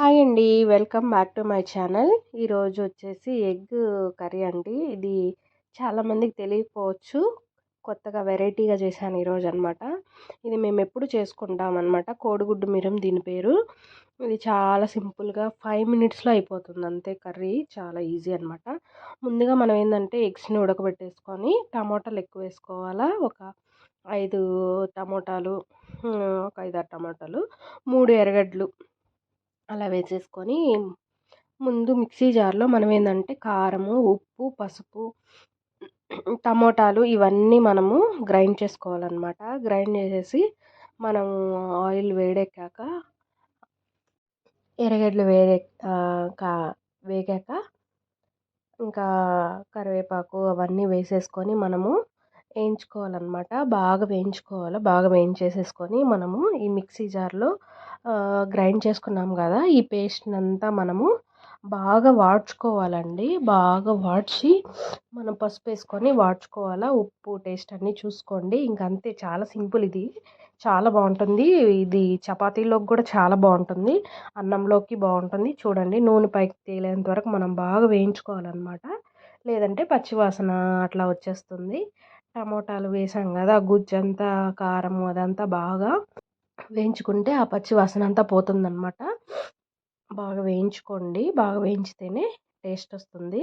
Hi అండి. Welcome back to my channel. ఈరోజు వచ్చేసి ఎగ్ కర్రీ అండి. ఇది చాలామందికి తెలియకపోవచ్చు. కొత్తగా వెరైటీగా చేశాను ఈరోజు అనమాట ఇది మేము ఎప్పుడు చేసుకుంటాం అనమాట కోడిగుడ్డు మిరం దీని పేరు. ఇది చాలా సింపుల్గా ఫైవ్ మినిట్స్లో అయిపోతుంది అంతే కర్రీ. చాలా ఈజీ అనమాట ముందుగా మనం ఏంటంటే ఎగ్స్ని ఉడకబెట్టేసుకొని టమాటాలు ఎక్కువ వేసుకోవాలా? ఒక ఐదు టమోటాలు ఒక ఐదు ఆరు టమాటాలు మూడు ఎర్రగడ్డలు అలా వేసేసుకొని ముందు మిక్సీ జార్లో మనం ఏంటంటే కారము ఉప్పు పసుపు టమోటాలు ఇవన్నీ మనము గ్రైండ్ చేసుకోవాలన్నమాట. గ్రైండ్ చేసేసి మనము ఆయిల్ వేడెక్కాక ఎర్రగడ్డలు వేడే కా వేగాక ఇంకా కరివేపాకు అవన్నీ వేసేసుకొని మనము వేయించుకోవాలన్నమాట. బాగా వేయించుకోవాలి? బాగా వేయించేసేసుకొని మనము ఈ మిక్సీ జార్లో గ్రైండ్ చేసుకున్నాం కదా! ఈ పేస్ట్ని అంతా మనము బాగా వాడ్చుకోవాలండి. బాగా వాడ్చి మనం పసుపు వేసుకొని వాడ్చుకోవాలా? ఉప్పు టేస్ట్ అన్నీ చూసుకోండి. ఇంక అంతే చాలా సింపుల్ ఇది. చాలా బాగుంటుంది. ఇది చపాతీలోకి కూడా చాలా బాగుంటుంది. అన్నంలోకి బాగుంటుంది. చూడండి. నూనె పైకి తేలేంత వరకు మనం బాగా వేయించుకోవాలన్నమాట. లేదంటే పచ్చివాసన అట్లా వచ్చేస్తుంది. టమోటాలు వేసాం కదా! గుజ్జంతా కారం అదంతా బాగా వేయించుకుంటే ఆ పచ్చి వాసన అంతా పోతుందన్నమాట. బాగా వేయించుకోండి. బాగా వేయించితేనే టేస్ట్ వస్తుంది.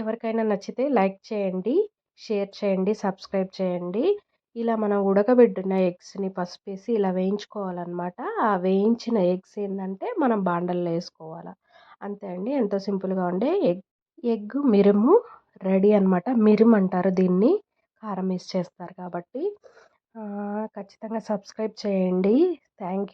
ఎవరికైనా నచ్చితే లైక్ చేయండి షేర్ చేయండి సబ్స్క్రైబ్ చేయండి. ఇలా మనం ఉడకబెట్టిన ఎగ్స్ని పసుపు వేసి ఇలా వేయించుకోవాలన్నమాట. ఆ వేయించిన ఎగ్స్ ఏంటంటే మనం బాండల్లో వేసుకోవాలి. అంతే అండి. ఎంతో సింపుల్గా ఉండే ఎగ్ ఎగ్ మిరుము రెడీ అనమాట మిరుము అంటారు దీన్ని. కారం వేసి చేస్తారు కాబట్టి. ఖచ్చితంగా సబ్స్క్రైబ్ చేయండి. Thank you